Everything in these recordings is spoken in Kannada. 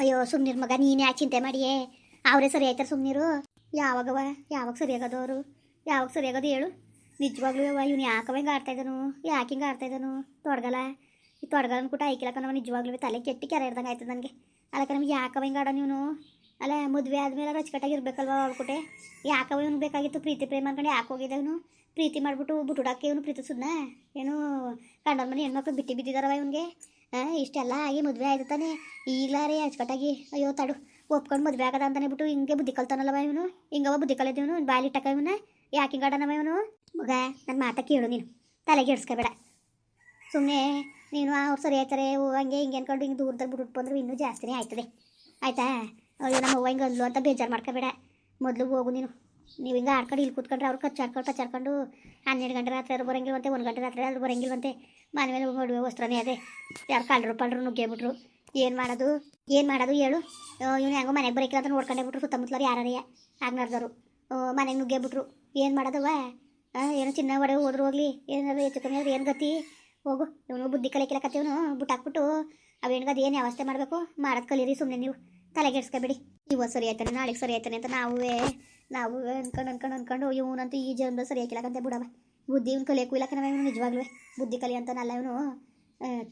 ಅಯ್ಯೋ, ಸುಮ್ನಿರ್ ಮಗ, ನೀನೇ ಯಾಕೆ ಚಿಂತೆ ಮಾಡಿಯೇ. ಅವರೇ ಸರಿ ಆಯ್ತಾರೆ ಸುಮ್ನಿರು. ಯಾವಾಗವ ಯಾವಾಗ ಸರಿ ಆಗೋದು ಅವರು? ಯಾವಾಗ ಸರಿ ಆಗೋದು ಹೇಳು. ನಿಜವಾಗ್ಲೂ ಅವ ಇವ್ನು ಯಾಕವ ಹಿಂಗೆ ಆಡ್ತಾ ಇದ್ದಾನು? ಯಾಕೆ ಹಿಂಗೆ ಆಡ್ತಾ ಇದ್ದಾನು? ತೊಡಗಲ್ಲ ಈ ತೊಡಗಲ್ಲ ಅನ್ಬಿಟ್ಟು ಐಕಿಲಕ್ಕ ನಾವು ನಿಜವಾಗ್ಲೂ ತಲೆ ಕೆಟ್ಟಿ ಕೆರೆ ಇರ್ದಂಗೆ ಆಯ್ತದೆ ನನಗೆ. ಅದಕ್ಕೆ ನಮ್ಗೆ ಯಾಕವ ಹಿಂಗೆ ಆಡೋ ನೀನು ಅಲ್ಲ, ಮದುವೆ ಆದಮೇಲೆ ರಚಕಟ್ಟಾಗಿ ಇರಬೇಕಲ್ವ ಅವ್ಬಿಟ್ಟೆ ಯಾಕವ ಇವ್ನು ಬೇಕಾಗಿತ್ತು ಪ್ರೀತಿ ಪ್ರೇಮ ಅನ್ಕೊಂಡು ಯಾಕೆ ಹೋಗಿದ್ದೆ ಇವನು? ಪ್ರೀತಿ ಮಾಡಿಬಿಟ್ಟು ಬುಟ್ಟುಡಕ್ಕೆ ಇವನು ಪ್ರೀತಿಸಿದ್ನ? ಏನು ಗಂಡನ ಮನೆ ಹೆಣ್ಮಕ್ಳು ಬಿಟ್ಟು ಬಿದ್ದಿದಾರವ ಇವನಿಗೆ? ಇಷ್ಟೆಲ್ಲ ಆಗಿ ಮದುವೆ ಆಯ್ತು ತಾನೆ. ಈಗಲಾರೆ ಅಚ್ಚುಕಟ್ಟಾಗಿ, ಅಯ್ಯೋ ತಡು, ಒಪ್ಕೊಂಡು ಮದುವೆ ಆಗದ ಅಂತಾನೆ ಬಿಟ್ಟು ಹಿಂಗೆ ಬುದ್ಧಿ ಕಲ್ತಾನಲ್ಲವ ಇವನು? ಹಿಂಗವ ಬುದ್ಧಿ ಕಲಿತೀವನು ಬಾಯಲ್ಲಿ ಇಟ್ಟಕ ಇವನ? ಯಾಕೆ ಹಿಂಗಾಡನವ ಇವನು? ಮಗ ನನ್ನ ಮಾತ ಕೇಳು ನೀನು. ತಲೆಗೆ ಇಡ್ಸ್ಕೊಬೇಡ ಸುಮ್ಮನೆ ನೀನು ಅವ್ರು ಸರಿ ಆಯ್ತಾರೆ ಹಂಗೆ ಹಿಂಗೆ ಅನ್ಕೊಂಡು ಹಿಂಗೆ ದೂರದಲ್ಲಿ ಬಿಟ್ಟು ಬಂದ್ರೆ ಇನ್ನೂ ಜಾಸ್ತಿನೇ ಆಯ್ತದೆ. ಆಯ್ತಾ? ಅಯ್ಯೋ, ನಮ್ಮ ಅವ್ವ ಹಿಂಗೆ ಅಂದ್ಲು ಅಂತ ಬೇಜಾರು ಮಾಡ್ಕೋಬೇಡ ಮೊದಲು ಹೋಗು ನೀನು. ನೀವು ಹಿಂಗೆ ಆಡ್ಕೊಂಡು ಇಲ್ಲಿ ಕೂತ್ಕೊಂಡ್ರೆ ಅವ್ರು ಕಚ್ಚಾಡ್ಕೊಂಡು ಕಚ್ಚಾಡ್ಕೊಂಡು ಹನ್ನೆರಡು ಗಂಟೆ ರಾತ್ರಿ ಅದು ಬರಂಗಿಲ್ವಂತೆ ಒಂದು ಗಂಟೆ ರಾತ್ರಿ ಅದು ಬರಂಗಿಲ್ವಂತೆ ಮನೆ ಮೇಲೆ ಮದುವೆ ವಸ್ತ್ರನೇ ಅದೇ ಯಾರು ಕಳ್ಳರು ಪಳ್ಳರು ನುಗ್ಗೇಬಿಟ್ರು ಏನು ಮಾಡೋದು ಏನು ಮಾಡೋದು ಹೇಳು ಇವನು ಹೆಂಗೋ ಮನೆಗೆ ಬರೋಕಿಲ್ಲ ಅಂತ ನೋಡ್ಕೊಂಡೇ ಬಿಟ್ರು ಸುತ್ತಮುತ್ತಲರು ಯಾರೇ ಆಗ್ನಾರ್ದವ್ರು ಮನೆಗೆ ನುಗ್ಗೇಬಿಟ್ರು ಏನು ಮಾಡೋದವ ಏನೋ ಚಿನ್ನ ಒಡೆ ಹೋದ್ರು ಹೋಗ್ಲಿ ಏನಾದ್ರು ಹೆಚ್ಚು ಕಮ್ಮಿ ಏನು ಗತಿ ಹೋಗು ಇವನು ಬುದ್ಧಿ ಕಲಿಕಿಲ್ಲ ಕತ್ತಿವನು ಬಿಟ್ಟಾಕ್ಬಿಟ್ಟು ಅವೇನ್ಗೆ ಅದು ಏನು ವ್ಯವಸ್ಥೆ ಮಾಡಬೇಕು ಮಾಡೋದು ಕಲೀರಿ ಸುಮ್ಮನೆ ನೀವು ತಲೆಗೆಡ್ಸ್ಕೊಬೇಡಿ. ಇವತ್ತು ಸರಿ ಆಯ್ತಾನೆ, ನಾಳೆಗೆ ಸರಿ ಆಯ್ತಾನೆ ಅಂತ ನಾವೇ, ನಾವು ಅನ್ಕೊಂಡು ಅನ್ಕೊಂಡು ಅನ್ಕೊಂಡು ಇವನಂತೂ ಈ ಜನ್ಮ ಸರಿ ಹಾಕಿಲ್ಲಕಂತ ಬಿಡವ. ಬುದ್ಧಿ ಇವ್ನು ಕಲಿಯಕ್ಕೂ ಇಲ್ಲ ಕಣವ ಇವನು ನಿಜವಾಗ್ಲೂ ಬುದ್ಧಿ ಕಲಿ ಅಂತಾನಲ್ಲ ಇವನು.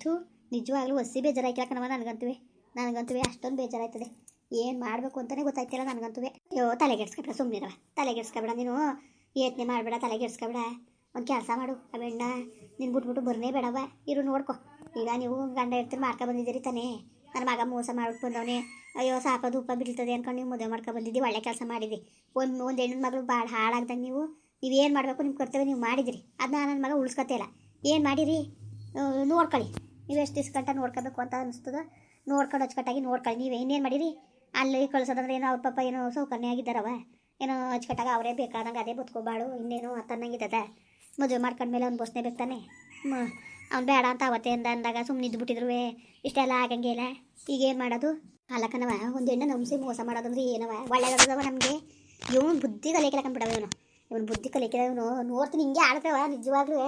ಥೂ, ನಿಜವಾಗ್ಲೂ ಒಸಿ ಹಾಕಿಲ್ಲ ಕಣವ ನನಗಂತೂ ನನಗಂತೂ ಅಷ್ಟೊಂದು ಬೇಜಾರಾಯ್ತದೆ. ಏನು ಮಾಡಬೇಕು ಅಂತಲೇ ಗೊತ್ತಾಯ್ತಿಲ್ಲ ನನಗಂತೂ ಅಯ್ಯೋ, ತಲೆಗೆಡ್ಸ್ಕೊಬೇಡ ಸುಮ್ಮನಿರವ ತಲೆಗೆಡ್ಸ್ಕೊಬೇಡ, ನೀನು ಯತ್ನೆ ಮಾಡಬೇಡ, ತಲೆಗೆಡ್ಸ್ಕೊಬೇಡ. ಒಂದು ಕೆಲಸ ಮಾಡು ಅವೆಣ್ಣ ನೀನು ಬಿಟ್ಬಿಟ್ಟು ಬರ್ನೇ ಬೇಡವ. ಇರು ನೋಡ್ಕೊ. ಈಗ ನೀವು ಗಂಡ ಇರ್ತೀರಿ ಮಾರ್ಕ ಬಂದಿದ್ದೀರಿ ತಾನೇ. ನನ್ನ ಮಗ ಮೋಸ ಮಾಡ್ಬಿಟ್ಟು ಬಂದವನೇ. ಅಯ್ಯೋ, ಸಾಪ ಧೂಪ ಬಿಡ್ತದೆ ಅನ್ಕೊಂಡು ನೀವು ಮದುವೆ ಮಾಡ್ಕೊ ಬಂದಿದ್ದೀವಿ ಒಳ್ಳೆ ಕೆಲಸ ಮಾಡಿದ್ವಿ ಒಂದು ಒಂದು ಹೆಣ್ಣಿನ ಮಗಳು ಭಾಳ ಹಾಳಾಗ್ದಂಗೆ ನೀವು ನೀವೇನು ಮಾಡಬೇಕು ನಿಮ್ಮ ಕರ್ತವ್ಯ ನೀವು ಮಾಡಿದಿರಿ. ಅದನ್ನ ನನ್ನ ಮಗ ಉಳಿಸ್ಕೊತೇ ಇಲ್ಲ. ಏನು ಮಾಡಿರಿ? ನೋಡ್ಕೊಳ್ಳಿ. ನೀವು ಎಷ್ಟು ದಿವ್ಸ ಗಂಟ ನೋಡ್ಕೋಬೇಕು ಅಂತ ಅನಿಸ್ತದ. ನೋಡ್ಕೊಂಡು ಅಚ್ಚುಕಟ್ಟಾಗಿ ನೋಡ್ಕೊಳ್ಳಿ. ನೀವು ಇನ್ನೇನು ಮಾಡಿರಿ? ಅಲ್ಲಿ ಕಳ್ಸೋದಂದ್ರೆ ಏನೋ ಅವ್ರ ಪಾಪ ಏನೋ ಸೌಕರ್ಯ ಆಗಿದ್ದಾರವ. ಏನೋ ಅಚ್ಚುಕಟ್ಟಾಗಿ ಅವರೇ ಬೇಕಾದಂಗೆ ಅದೇ ಬದುಕೋಬಾಳು ಇನ್ನೇನು ಅಂತನ್ನಂಗಿದ್ದದ ಮದುವೆ ಮಾಡ್ಕೊಂಡ್ಮೇಲೆ ಅವ್ನು ಬಸ್ನೇ ಬೇಕಾನೆ. ಮ ಅವ್ನು ಬೇಡ ಅಂತ ಅವತ್ತೇ ಅಂದ ಅಂದಾಗ ಸುಮ್ಮನೆ ಇದ್ಬಿಟ್ಟಿದ್ರು ಇಷ್ಟೆಲ್ಲ ಆಗಂಗಿಲ್ಲ ಈಗ ಏನು ಮಾಡೋದು? ಅಲ್ಲಕ್ಕನವ ಒಂದು ಹೆಣ್ಣು ನಂಬಿಸಿ ಮೋಸ ಮಾಡೋದಂದ್ರೆ ಏನವ? ಒಳ್ಳೆಯದವ ನಮಗೆ? ಇವನು ಬುದ್ಧಿ ಕಲಿಯಕ್ಕೆ ಕಂಬಿಡವ ಇವನು. ಇವನು ಬುದ್ಧಿ ಕಲಿಯಕ್ಕೆ ಇವನು. ನೋಡ್ತೀನಿ, ಹಿಂಗೆ ಆಡ್ತೇವ ನಿಜವಾಗ್ಲೂ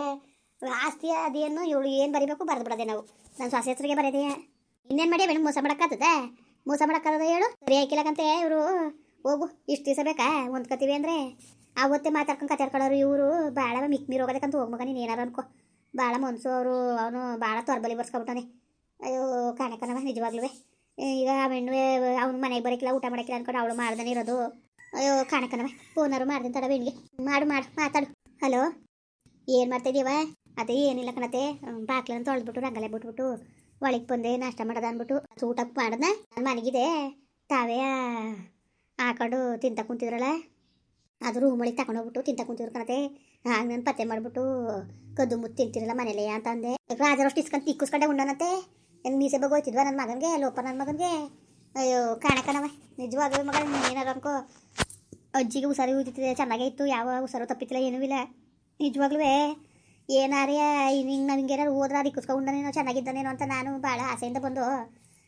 ಆಸ್ತಿ ಅದೇನು ಇವಳು ಏನು ಬರಿಬೇಕು ಬರೆದು ಬಿಡೋದೆ ನಾವು. ನನ್ನ ಸೊಸೆ ಹೆಸರಿಗೆ ಬರೋದೇ ಇನ್ನೇನು ಮಾಡಿ ಬೇಡ ಮೋಸ ಮಾಡೋಕ್ಕಾಗ್ತದೆ ಮೋಸ ಮಾಡೋಕ್ಕಾಗದ ಹೇಳು? ಸರಿ ಹಾಕಿಲ್ಲಕಂತೆ ಇವರು. ಹೋಗು, ಇಷ್ಟು ದಿವಸ ಬೇಕಾ? ಹೊಂದ್ಕೊತೀವಿ ಅಂದರೆ. ಆವತ್ತೇ ಮಾತಾಡ್ಕೊಂಡು ಕತಾಡ್ಕೊಳ್ಳೋರು ಇವರು. ಭಾಳ ಮಿಕ್ ಮೀರ್ ಹೋಗೋದಕ್ಕಂತ ಹೋಗ್ಬೇಕು ಮಗ, ನೀನು ಏನಾರು ಅನ್ಕೋ. ಭಾಳ ಮನ್ಸು ಅವರು ಅವನು ಭಾಳ ತೊರ್ಬಲಿ ಬರ್ಸ್ಕೊಬಿಟ್ಟಾನೆ. ಅಯ್ಯೋ, ಕಾಣಕನವ ನಿಜವಾಗ್ಲೂ ಈಗ ಅವೆಣ್ಣು ಅವ್ನು ಮನೆಗೆ ಬರೋಕ್ಕಿಲ್ಲ ಊಟ ಮಾಡೋಕ್ಕಿಲ್ಲ ಅನ್ಕೊಂಡು ಅವಳು ಮಾಡ್ದಾನೆ ಇರೋದು. ಅಯ್ಯೋ, ಕಾಣಕನವ ಫೋನರು ಮಾಡ್ದೆ ತಡ ಬೆಣ್ಣಿಗೆ ಮಾಡು ಮಾಡು, ಮಾತಾಡು. ಹಲೋ? ಏನು ಮಾಡ್ತಿದ್ದೀವ? ಅದೇ, ಏನಿಲ್ಲ ಕಣತೆ. ಬಾಕ್ಲನ್ನು ತೊಳೆದ್ಬಿಟ್ಟು, ರಂಗಲೆ ಬಿಟ್ಬಿಟ್ಟು, ಒಳಗೆ ಬಂದೆ, ನಾಷ್ಟ ಮಾಡದ ಅಂದ್ಬಿಟ್ಟು ಊಟ ಮಾಡ್ದೆ ನನ್ನ ಮನೆಗಿದೆ. ತಾವೇ ಹಾಕೊಂಡು ತಿಂತ ಕುಂತಿದ್ರಲ್ಲ? ಅದು ರೂಮ್ ಒಳಗೆ ತಗೊಂಡೋಗ್ಬಿಟ್ಟು ತಿಂತ ಕುಂತಿದ್ರು ಕಣತೆ. ಹಾಗೆ ನಾನು ಪತ್ತೆ ಮಾಡಿಬಿಟ್ಟು ಕದ್ದು ಮುತ್ತು ತಿಂತಿರಲ್ಲ ಮನೇಲಿ ಅಂತ ಅಂದೆ. ರಾಜರಷ್ಟು ಇಸ್ಕೊಂಡು ತಿಕ್ಕಿಸ್ಕೊಂಡೆ ಉಣ್ಣನಂತೆ. ನನ್ನ ಮೀಸೆ ಹೋಗ್ತಿದ್ವ ನನ್ನ ಮಗನಿಗೆ, ಲೋಪ ನನ್ನ ಮಗನಿಗೆ. ಅಯ್ಯೋ ಕಾಣಕನವ ನಿಜವಾಗ್ಲೂ ಮಗ ಏನಾರು ಅನ್ಕೋ. ಅಜ್ಜಿಗೆ ಹುಷಾರಿ ಹೋಗ್ತಿದೆ ಚೆನ್ನಾಗೇ ಇತ್ತು, ಯಾವ ಹುಷಾರು ತಪ್ಪಿತ್ತಿಲ್ಲ, ಏನೂ ಇಲ್ಲ. ನಿಜವಾಗ್ಲೂ ಏನಾರೇ ಹಿಂಗೆ ನನಗೆ ಏನಾರು ಹೋದ್ರೆ ಅದು ಇಕ್ಕಿಸ್ಕೊಂಡನೇನೋ ಚೆನ್ನಾಗಿದ್ದಾನೇನೋ ಅಂತ ನಾನು ಭಾಳ ಆಸೆಯಿಂದ ಬಂದು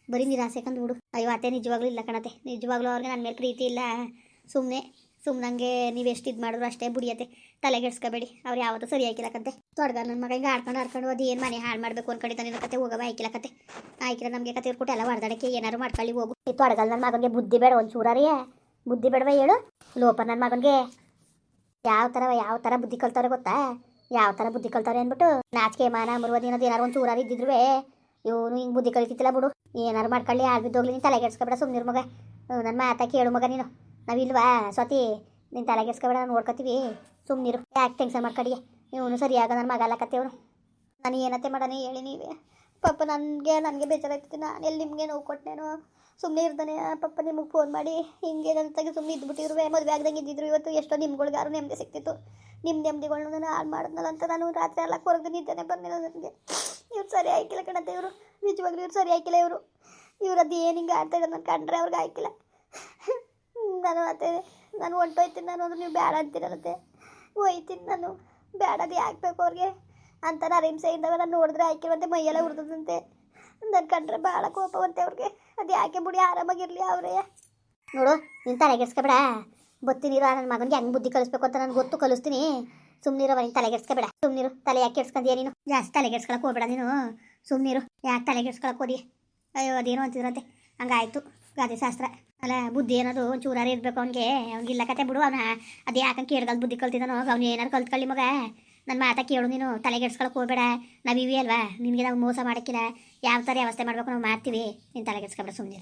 ಬರೀ ನಿರಾಸೆ ಕಂಡು ಬಿಡು. ಅಯ್ಯೋ, ಅತ್ತೆ ನಿಜವಾಗ್ಲೂ ಇಲ್ಲ ಕಣತೆ ನಿಜವಾಗ್ಲೂ ಅವ್ರಿಗೆ ನನ್ನ ಮೇಲೆ ಪ್ರೀತಿ ಇಲ್ಲ. ಸುಮ್ಮನೆ ಸುಮ್ಮನಂಗೆ ನೀವು ಎಷ್ಟು ಇದು ಮಾಡಿದ್ರು ಅಷ್ಟೇ ಬುಡಿಯತ್ತೆ. ತಲೆಗೆಡ್ಸ್ಕೋಬೇಡಿ ಅವ್ರು ಯಾವತ್ತೂ ಸರಿ ಹಾಕಿಲ್ಲಕಂತೆ ತೊಡ್ಗ ನನ್ನ ಮಗ ಹಿಂಗೆ ಆಡ್ಕೊಂಡು ಆಡ್ಕೊಂಡು ಅದು ಏನು ಮನೆ ಹಾಳು ಮಾಡಬೇಕು ಅನ್ಕೊಂಡಿದ್ದಾನೆ ನಿನ್ನ ಕತೆ? ಹೋಗವ ಆಯ್ಕಿಲ್ಲಕತೆ ಆಯ್ಕಿಲ್ಲ ನಮಗೆ ಕತೆ ಇರ್ಕೊಟ್ಟು ಎಲ್ಲ ಹೊಡೆದಾಡಕ್ಕೆ ಏನಾರು ಮಾಡ್ಕೊಳ್ಳಿ, ಹೋಗು. ಈ ತೊಡಗಲ್ ನನ್ನ ಮಗನಿಗೆ ಬುದ್ಧಿ ಬೇಡ ಒಂದು ಚೂರಾರಿಯೇ ಬುದ್ಧಿ ಬೇಡವ ಹೇಳು. ಲೋಪ ನನ್ನ ಮಗನಿಗೆ ಯಾವ ಥರ ಯಾವ ಥರ ಬುದ್ಧಿ ಕಲ್ತಾರೆ ಗೊತ್ತಾ? ಯಾವ ಥರ ಬುದ್ಧಿ ಕಲ್ತಾರೆ ಅಂದ್ಬಿಟ್ಟು ನಾಚಿಕೆ, ಮಾನ ಮರುವದಿ ಅನ್ನೋದು ಏನಾರು ಒಂದು ಚೂರಾರು ಇದ್ದಿದ್ರು ಇವನು ಹಿಂಗೆ ಬುದ್ಧಿ ಕಲಿತಿತ್ತಿಲ್ಲ ಬಿಡು. ಏನಾರು ಮಾಡ್ಕೊಳ್ಳಿ ಆಳ್ ಬಿದ್ದೋಗ್ಲಿ. ನೀನು ತಲೆಗೆಡ್ಸ್ಕೊಬೇಡ ಸುಮ್ಮನಿರು ಮಗ. ನನ್ನ ಮಾತಾ ಕೇಳು ಮಗ ನೀನು. ನಾವಿಲ್ವಾ? ಸ್ವತಿ, ನೀನು ನಾನು ನೋಡ್ಕೊತೀವಿ ಸುಮ್ಮನಿರು ಯಾಕೆ ಟೆನ್ಷನ್ ಮಾಡ್ಕಡಿಗೆ? ಇವನು ಸರಿಯಾಗ ನನ್ನ ಮಗ ಅಲ್ಲಕತ್ತೇವನು. ನಾನು ಏನತ್ತೆ ಮಾಡೋಣ ಹೇಳಿ ನೀವೇ? ಪಾಪ ನನಗೆ ನನಗೆ ಬೇಜಾರಾಗ್ತೈತಿ ನಾನು ಎಲ್ಲಿ ನಿಮಗೆ ನೋವು ಕೊಟ್ಟನೇನೋ ಸುಮ್ಮನೆ ಇರ್ತಾನೆ ಪಪ್ಪ ನಿಮಗೆ ಫೋನ್ ಮಾಡಿ. ಹಿಂಗೆ ತೆಗೆ ಸುಮ್ಮನೆ ಇದ್ಬಿಟ್ಟಿರುವೆ. ಮದುವೆ ಆಗ್ದಂಗೆ ಇದ್ದಿದ್ರು ಇವತ್ತು ಎಷ್ಟೋ ನಿಮ್ಗಳಿಗಾರು ನೆಮ್ಮದಿ ಸಿಕ್ತಿತ್ತು. ನಿಮ್ಮ ನೆಮ್ಮದಿಗಳನ್ನ ನಾನು ಹಾಳು ಮಾಡಿದ್ನಲ್ಲ ಅಂತ ನಾನು ರಾತ್ರಿ ಎಲ್ಲ ಕೊರಗು ನಿಂತಾನೆ ಬಂದಿಲ್ಲ ನನಗೆ. ಇವ್ರು ಸರಿ ಆಯ್ಕಿಲ್ಲ ಕಣತ್ತೆ ಇವರು. ನಿಜವಾಗ್ಲೂ ಇವ್ರು ಸರಿ ಆಯ್ಕಿಲ್ಲ ಇವರು. ಇವ್ರು ಅದು ಏನು ಹಿಂಗೆ ಆಡ್ತಾ ಇದ್ದಾರೆ ನಾನು ಕಂಡ್ರೆ ಅವ್ರಿಗೆ ಆಯ್ಕಿಲ್ಲ. ನಾನು ಮತ್ತೆ ನಾನು ಹೊಂಟೋಯ್ತೀನಿ ನಾನು, ಅಂದ್ರೆ ನೀವು ಬೇಡ ಅಂತೀರಲ್ಲತ್ತೆ ಹೋಯ್ತೀನಿ ನಾನು. ಬೇಡ, ಅದು ಯಾಕಬೇಕು ಅವ್ರಿಗೆ. ಅಂತ ನಾನು ನರಿಂಸೆಯಿಂದ ನಾನು ನೋಡಿದ್ರೆ ಹಾಕಿರುವಂತೆ ಮೈಯೆಲ್ಲ ಉರಿದಂತೆ ನನ್ನ ಕಂಡ್ರೆ ಭಾಳ ಕೋಪವಂತೆ ಅವ್ರಿಗೆ. ಅದು ಯಾಕೆ ಬಿಡಿ ಆರಾಮಾಗಿರಲಿ ಅವರೇ. ನೋಡು, ನೀನು ತಲೆಗೆಡ್ಸ್ಕೊಬೇಡ ಬತ್ತೀನಿರು ನನ್ನ ಮಗನಿಗೆ ಹೆಂಗೆ ಬುದ್ಧಿ ಕಲಿಸ್ಬೇಕು ಅಂತ ನನಗೆ ಗೊತ್ತು, ಕಲಿಸ್ತೀನಿ. ಸುಮ್ಮನಿರು ಅವನಿಗೆ ತಲೆಗೆಡ್ಸ್ಕೊಬೇಡ ಸುಮ್ಮನಿರು ತಲೆ ಯಾಕೆ ಕೆಡ್ಸ್ಕೊಂತೀಯ ನೀನು? ಜಾಸ್ತಿ ತಲೆಗೆಡ್ಸ್ಕೊಳಕ್ಕೆ ಹೋಗ್ಬೇಡ ನೀನು. ಸುಮ್ಮನಿರು ಯಾಕೆ ತಲೆಗೆಡ್ಸ್ಕೊಳಕ್ಕೆ ಹೋದಿ? ಅಯ್ಯೋ, ಅದೇನೋ ಅಂತಿದ್ರಂತೆ. ಹಂಗಾಯ್ತು. ಗಾದೆ ಶಾಸ್ತ್ರ. ಅಲ್ಲ, ಬುದ್ಧಿ ಏನಾದ್ರು ಒಂಚೂರಾರು ಇರಬೇಕು ಅವ್ನಿಗೆ. ಅವ್ನಿಗಿಲ್ಲ ಕತೆ ಬಿಡು, ಅವನ ಅದೇ ಯಾಕಂಗೆ ಕೇಳ್ದಲ್ ಬುದ್ಧಿ ಕಲ್ತಿದ್ದಾನೋ, ಅವ್ನು ಏನಾರು ಕಲ್ತ್ಕೊಳ್ಳಿ ಮಗ. ನನ್ನ ಮಾತಾ ಕೇಳು ನೀನು ತಲೆಗೆಡ್ಸ್ಕೊಳಕ್ ಹೋಗ್ಬೇಡ. ನಾವು ಇವಿ ಅಲ್ವಾ? ನಿನಗೆ ನಾವು ಮೋಸ ಮಾಡಕ್ಕಿಲ್ಲ. ಯಾವ ಥರ ವ್ಯವಸ್ಥೆ ಮಾಡ್ಬೇಕು ನಾವು ಮಾಡ್ತೀವಿ. ನೀನು ತಲೆಗೆಡ್ಸ್ಕೊಬೇಡ ಸುಮ್ಮನೆ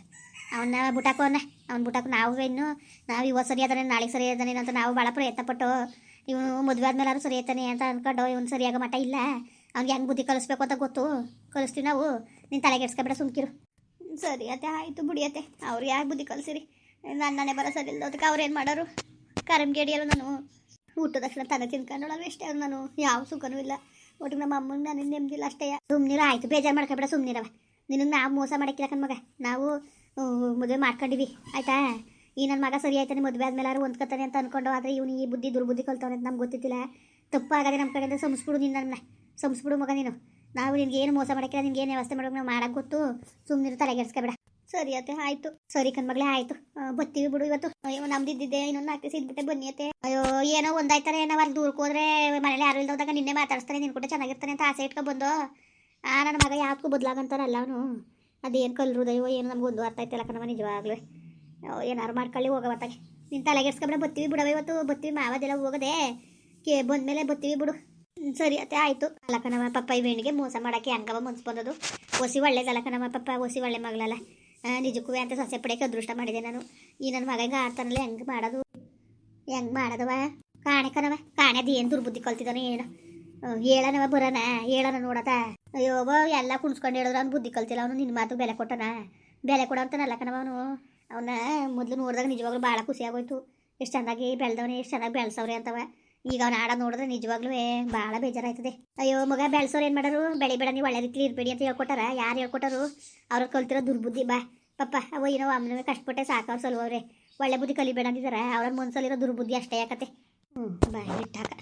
ಅವನ್ನ ಬುಟಾಕು ಅವನ್ನ ಅವ್ನ ಬುಟಾಕು ನಾವು ಇನ್ನು. ನಾವು ಇವತ್ತು ಸರಿ ಅದಾನೆ, ನಾಳೆಗೆ ಸರಿ ಅದಾನೆ ಅಂತ ನಾವು ಭಾಳ ಪ್ರಯತ್ನಪಟ್ಟು, ಇವನು ಮದುವೆ ಆದ್ಮೇಲಾರು ಸರಿ ಆಯ್ತಾನೆ ಅಂತ ಅಂದ್ಕೊಂಡು ಇವನು ಸರಿಯಾಗ ಮಟ್ಟ ಇಲ್ಲ. ಅವ್ನಿಗೆ ಹೆಂಗೆ ಬುದ್ಧಿ ಕಲಿಸ್ಬೇಕು ಅಂತ ಗೊತ್ತು. ಕಲಿಸ್ತೀವಿ ನಾವು. ನೀನು ತಲೆಗೆಡ್ಸ್ಕೊಬೇಡ ಸುಮ್ಕಿರು. ಸರಿ ಅತ್ತೆ ಆಯಿತು ಬಿಡಿಯತ್ತೆ ಅವ್ರು ಯಾಕೆ ಬುದ್ಧಿ ಕಲಿಸಿರಿ? ನಾನೇ ಬರೋ ಸರಿ ಇಲ್ಲದಕ್ಕೆ ಅವ್ರು ಏನು ಮಾಡೋರು? ಕರಂಗೇಡಿಯಲ್ಲ ನಾನು ಊಟದ ತಕ್ಷಣ ತಲೆ ತಿನ್ಕೊಂಡೋಳು ಅವ್ರು ನಾನು ಯಾವ ಸುಖನೂ ಇಲ್ಲ. ಒಟ್ಟಿಗೆ ನಮ್ಮ ಅಮ್ಮನ ನನಗೆ ನೆಮ್ಮದಿಲ್ಲ ಅಷ್ಟೇ. ಸುಮ್ಮನಿರ ಆಯಿತು, ಬೇಜಾರು ಮಾಡ್ಕೊಬೇಡ ಸುಮ್ಮನಿರವ ನಿನಗೆ ನಾವು ಮೋಸ ಮಾಡಕ್ಕಿಲ್ಲ ಮಗ. ನಾವು ಮದುವೆ ಮಾಡ್ಕೊಂಡಿವಿ. ಆಯ್ತಾ? ಈ ನನ್ನ ಮಗ ಸರಿ ಆಯ್ತಾನೆ, ಮದುವೆ ಆದ್ಮೇಲೆ ಯಾರು ಹೊಂದ್ಕೊತಾನೆ ಅಂತ ಅನ್ಕೊಂಡು ಆದರೆ ಇವನು ಈ ಬುದ್ಧಿ ದುರ್ಬುದ್ಧಿ ಕಲ್ತವನೆ ಅಂತ ನಮ್ಗೆ ಗೊತ್ತಿತ್ತಿಲ್ಲ ತಪ್ಪಾಗದೆ ನಮ್ಮ ಕಡೆಯಿಂದ ಸಂಸ್ಬಿಡು ನಿನ್ನ. ನನ್ನ ಮಗ ನೀನು. ನಾವು ನಿನ್ಗೆ ಏನು ಮೋಸ ಮಾಡಕ್ಕಿಲ್ಲ, ನಿನ್ಗೆ ಏನು ವ್ಯವಸ್ಥೆ ಮಾಡೋಕೆ ನಾವು ಮಾಡಕ್ಕೆ ಗೊತ್ತು? ಸುಮ್ಮನೆ ತಲೆಗೆಡ್ಸ್ಕೊಬೇಡ. ಸರಿ ಅತ್ತೆ, ಆಯ್ತು. ಸರಿ ಕಣ್ಮಗಳೇ ಆಯ್ತು. ಬತ್ತೀವಿ ಬಿಡು ಇವತ್ತು. ಅಯ್ಯೋ, ನಮ್ದಿದ್ದಿದ್ದೆ, ಇನ್ನೊಂದು ನಾಲ್ಕು ದಿವಸ ಇದ್ಬಿಟ್ಟೆ, ಬನ್ನಿ ಅತ್ತೆ. ಅಯ್ಯೋ, ಏನೋ ಒಂದಾಯ್ತಾರೆ ಏನೋ ಅಲ್ಲಿ ದೂರಕ್ಕೆ ಹೋದ್ರೆ ಮನೇಲಿ ಯಾರು ಇಲ್ದೋದಾಗ ನಿನ್ನೆ ಮಾತಾಡಿಸ್ತಾನೆ, ನಿನ್ ಕೂಡ ಚೆನ್ನಾಗಿರ್ತಾನೆ ಅಂತ ಆಸೆ ಇಟ್ಕೊ ಬಂದು? ಆ, ನನ್ನ ಮಗ ಯಾವ್ದಕ್ಕೂ ಬದಲಾಗಂತಾನಲ್ಲ ಅವನು. ಅದೇನು ಕಲ್ರು, ದೈವ, ಏನು ನಮ್ಗೆ ಒಂದು ಅರ್ಥ ಆಯ್ತಲ್ಲ ಕಣವ ನಿಜವಾಗ್ಲೂ. ಏನಾರು ಮಾಡ್ಕೊಳ್ಳಿ ಹೋಗವತ್ತಾಗೆ ನಿನ್ನ ತಲೆಗೆಡ್ಸ್ಕೊಂಡ್ರೆ ಬತ್ತೀವಿ ಬಿಡವ ಇವತ್ತು. ಬತ್ತೀವಿ ಮಾವದೆಲ್ಲ ಹೋಗದೆ. ಕೇ, ಬಂದ್ಮೇಲೆ ಬತ್ತೀವಿ ಬಿಡು. ಸರಿ, ಅತ್ತೆ, ಆಯ್ತು. ಕಣವ ಪಪ್ಪ ಈ ವೇಣಿಗೆ ಮೋಸ ಮಾಡೋಕ್ಕೆ ಹಂಗವ ಮನ್ಸ್ ಬಂದದು. ಒಸಿ ಒಳ್ಳೇದಲ್ಲ ಅಲಕನವ ಪಪ್ಪ ಒಸಿ ಒಳ್ಳೆ ಮಗಳಲ್ಲ. ನಿಜಕ್ಕೂ ಅಂತ ಸೊಸೆ ಪಡೆಯೋಕೆ ಅದೃಷ್ಟ ಮಾಡಿದೆ ನಾನು. ಈ ನನ್ನ ಮಗ ಹೆಂಗೆ ಆಡ್ತಾನಲ್ಲ, ಹೆಂಗೆ ಮಾಡೋದು? ಹೆಂಗೆ ಮಾಡೋದವ ಕಾಣೆ ಕಣವ ಏನು ದುರ್ಬುದ್ಧಿ ಕಲ್ತಿದ್ದಾನೆ ಏನು. ಹೇಳನವ ಬರೋಣ ಹೇಳೋಣ ನೋಡತ. ಅಯ್ಯೋ ಎಲ್ಲ ಕುಣ್ಸ್ಕೊಂಡು ಹೇಳಿದ್ರೆ, ಅವ್ನು ಬುದ್ಧಿ ಕಲ್ತಿಲ್ಲ, ಅವನು ನಿನ್ನ ಮಾತು ಬೆಲೆ ಕೊಟ್ಟನ. ಬೆಲೆ ಕೊಡ ಅಂತಾನಲ್ಲ ಕಣವ ಅವನು. ಅವನ್ನ ಮೊದಲು ನೋಡಿದಾಗ ನಿಜವಾಗ್ಲೂ ಭಾಳ ಖುಷಿಯಾಗೋಯ್ತು ಎಷ್ಟು ಚೆನ್ನಾಗಿ ಬೆಳೆದವನೇ, ಎಷ್ಟು ಚೆನ್ನಾಗಿ ಬೆಳೆಸವ್ರೆ ಅಂತವ. ಈಗ ಅವ್ನು ಆಡ ನೋಡಿದ್ರೆ ನಿಜವಾಗ್ಲೂ ಭಾಳ ಬೇಜಾರಾಯ್ತದೆ. ಅಯ್ಯೋ, ಮಗ ಬೆಳೆಸೋರು ಏನು ಮಾಡೋರು? ಬೆಳೆ ಬೇಡ, ನೀವು ಒಳ್ಳೆ ರೀತಿಲಿ ಇರ್ಬೇಡಿ ಅಂತ ಹೇಳ್ಕೊಟ್ಟಾರ. ಯಾರು ಹೇಳ್ಕೊಟ್ಟಾರು? ಅವ್ರು ಕಲ್ತಿರೋ ದುರ್ಬುದ್ಧಿ. ಬಾ, ಪಪ್ಪ ಅವ ಏನೋ ಅಮ್ಮನ ಕಷ್ಟಪಟ್ಟೆ ಸಾಕವ್ರು ಸಲುವವ್ರೆ. ಒಳ್ಳೆ ಬುದ್ಧಿ ಕಲಿಬೇಡ ಅಂದಿದ್ದಾರೆ ಅವ್ರ ಮನ್ಸಲ್ಲಿರೋ ದುರ್ಬುದ್ಧಿ ಅಷ್ಟೇ ಯಾಕತ್ತೆ? ಹ್ಞೂ ಬಾಯ್ ಇಟ್ಟಾಕ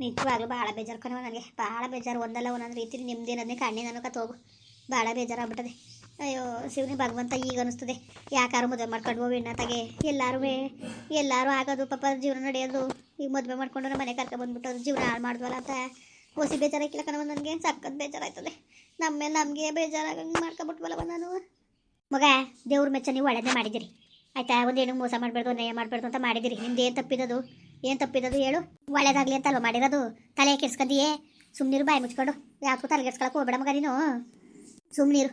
ನಿಜವಾಗ್ಲೂ ಭಾಳ ಬೇಜಾರು ಕಣವ ನನಗೆ. ಭಾಳ ಬೇಜಾರು. ಒಂದಲ್ಲ ಒಂದೊಂದು ರೀತಿಲಿ ನಿಮ್ದು ಏನನ್ನೇ ಕಣ್ಣೆ ನನಗೆ ಕತ್ತೋಗು ಭಾಳ ಬೇಜಾರಾಗ್ಬಿಟ್ಟದೆ. ಅಯ್ಯೋ, ಶಿವನಿ ಭಗವಂತ, ಈಗ ಅನಿಸ್ತದೆ. ಯಾಕಾರು ಮದುವೆ ಮಾಡ್ಕೊಂಡು ಹೋಗಿ ತಗೆ ಎಲ್ಲರೂ ಎಲ್ಲರೂ ಆಗೋದು, ಪಾಪ ಜೀವನ ನಡೆಯೋದು. ಈಗ ಮದುವೆ ಮಾಡ್ಕೊಂಡು ಮನೆ ಕರ್ಕೊಂಡು ಬಂದ್ಬಿಟ್ಟು ಜೀವನ ಹಾಳು ಮಾಡಿದ್ವಲ್ಲ ಅಂತ. ಹೊಸಿ ಬೇಜಾರಾಗಿಲ್ಲ ಕಣವ ನನಗೆ, ಸಖತ್ ಬೇಜಾರಾಯ್ತದೆ. ನಮ್ಮ, ನಮಗೆ ಬೇಜಾರಾಗಂಗೆ ಮಾಡ್ಕೊಬಿಟ್ವಲ್ಲವ ನಾನು. ಮಗ, ದೇವ್ರ ಮೆಚ್ಚ ನೀವು ಒಳ್ಳೆದೇ ಮಾಡಿದಿರಿ ಆಯ್ತಾ, ಒಂದು ಏನು ಮೋಸ ಮಾಡಬಾರ್ದು ನಯ ಮಾಡಬಾರ್ದು ಅಂತ ಮಾಡಿದಿರಿ ನಿಮ್ದು ಏನು ತಪ್ಪಿದದು? ಏನು ತಪ್ಪಿದದು ಹೇಳು. ಒಳ್ಳೇದಾಗಲಿ ಅಂತ ಅಲ್ವ ಮಾಡಿರೋದು? ತಲೆ ಕೆಡ್ಸ್ಕೊಂಡಿಯೇ ಸುಮ್ಮನಿರು ಬಾಯಿ ಮುಚ್ಕೊಂಡು. ಯಾಕೂ ತಲೆಗೆಡ್ಸ್ಕೊಳಕ್ಕೆ ಹೋಗ್ಬೇಡ ಮಗ ನೀನು. ಸುಮ್ಮನಿರು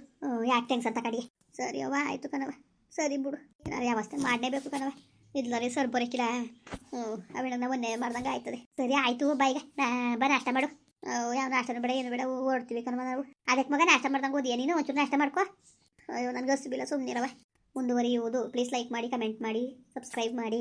ಯಾಕೆ ಟೆನ್ಸ್ ಅಂತ ಕಡೆಗೆ. ಸರಿ ಅವ್ವ, ಆಯಿತು ಕಣವ ಸರಿ ಬಿಡು. ಏನಾರು ವ್ಯವಸ್ಥೆ ಮಾಡಲೇಬೇಕು ಕಣವ ಇದ್ಲರಿ ಸರ್ ಹ್ಞೂ ಅವೇಳನ್ನ ಒಂದೇ ಮಾಡ್ದಂಗೆ ಆಯ್ತದೆ. ಸರಿ ಆಯಿತು ಬಾಯಿಗೆ ಬಾ, ನಾಷ್ಟ ಮಾಡು. ಯಾವ ನಾಷ್ಟ ಬೇಡ, ಏನು ಬೇಡ ಓಡ್ತೀವಿ ಕಣವ ನಾವು. ಅದಕ್ಕೆ ಮಗ ನಾಷ್ಟ ಮಾಡ್ದಂಗೆ ಓದಿ ನೀನು? ಒಂಚೂರು ನಾಷ್ಟ ಮಾಡ್ಕೋ. ಅಯ್ಯೋ, ನನಗೆ ಹಸ್ಬಿಲ್ಲ ಸುಮ್ಮನಿರವ ಮುಂದುವರಿಯುವುದು. ಪ್ಲೀಸ್ ಲೈಕ್ ಮಾಡಿ ಕಮೆಂಟ್ ಮಾಡಿ ಸಬ್ಸ್ಕ್ರೈಬ್ ಮಾಡಿ.